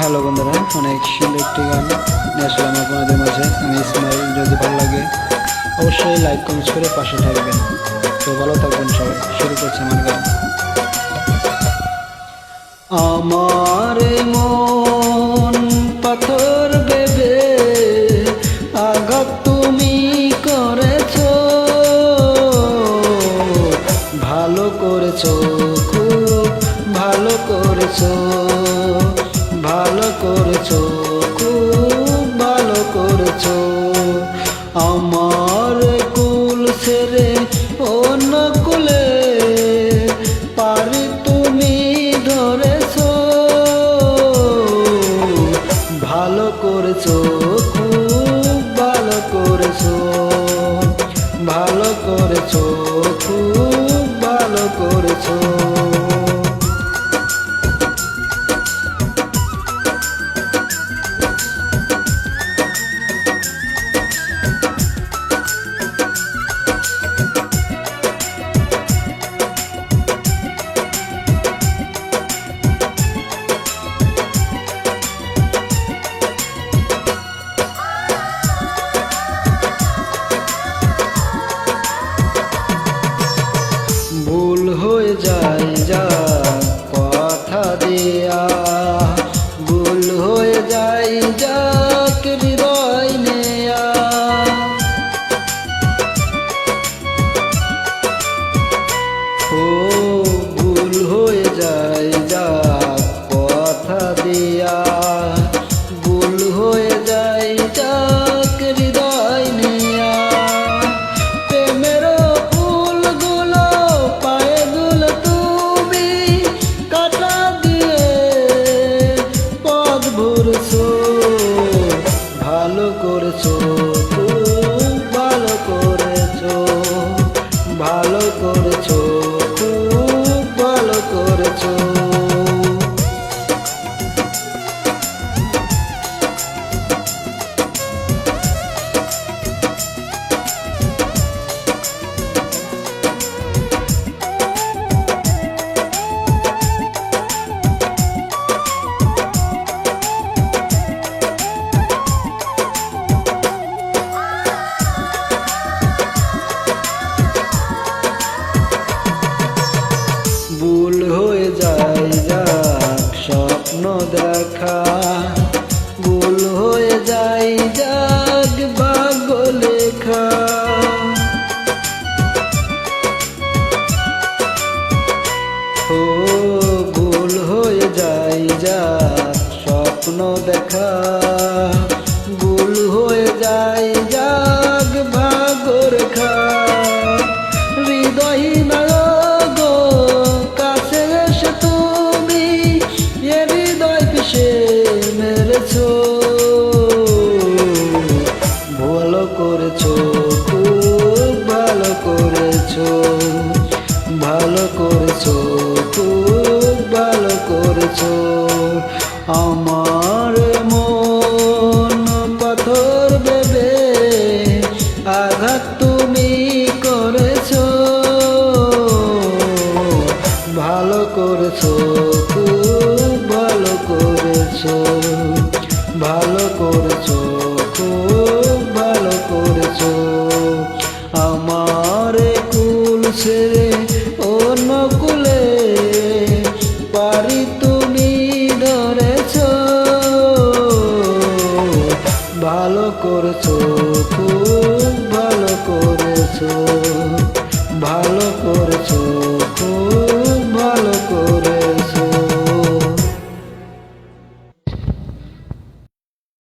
অনেক সুন্দর একটি গান নিয়ে আসলাম আপনাদের মাঝে। আমি ইসমাইল, যদি ভালো লাগে, অবশ্যই লাইক কমেন্ট করে পাশে থাকবেন। তো ভালো থাকবেন সবাই। শুরু করছে আমার গান। আমার মন পাথর বেবে আঘাত তুমি করেছ, ভালো করেছ, খুব ভালো করেছ। ভালো করেছ খুব ভালো করেছ। আমার হয়ে যায় যাক স্বপ্ন দেখা। আঘাত তুমি করেছ। ভালো করেছ, খুব ভালো করেছ। ভালো করেছ, খুব ভালো করেছ। আমার কুল ছেড়ে পারি তুমি ধরেছো। ভালো করেছ, খুব করেছ ভালো করেছ খুব ভালো করে।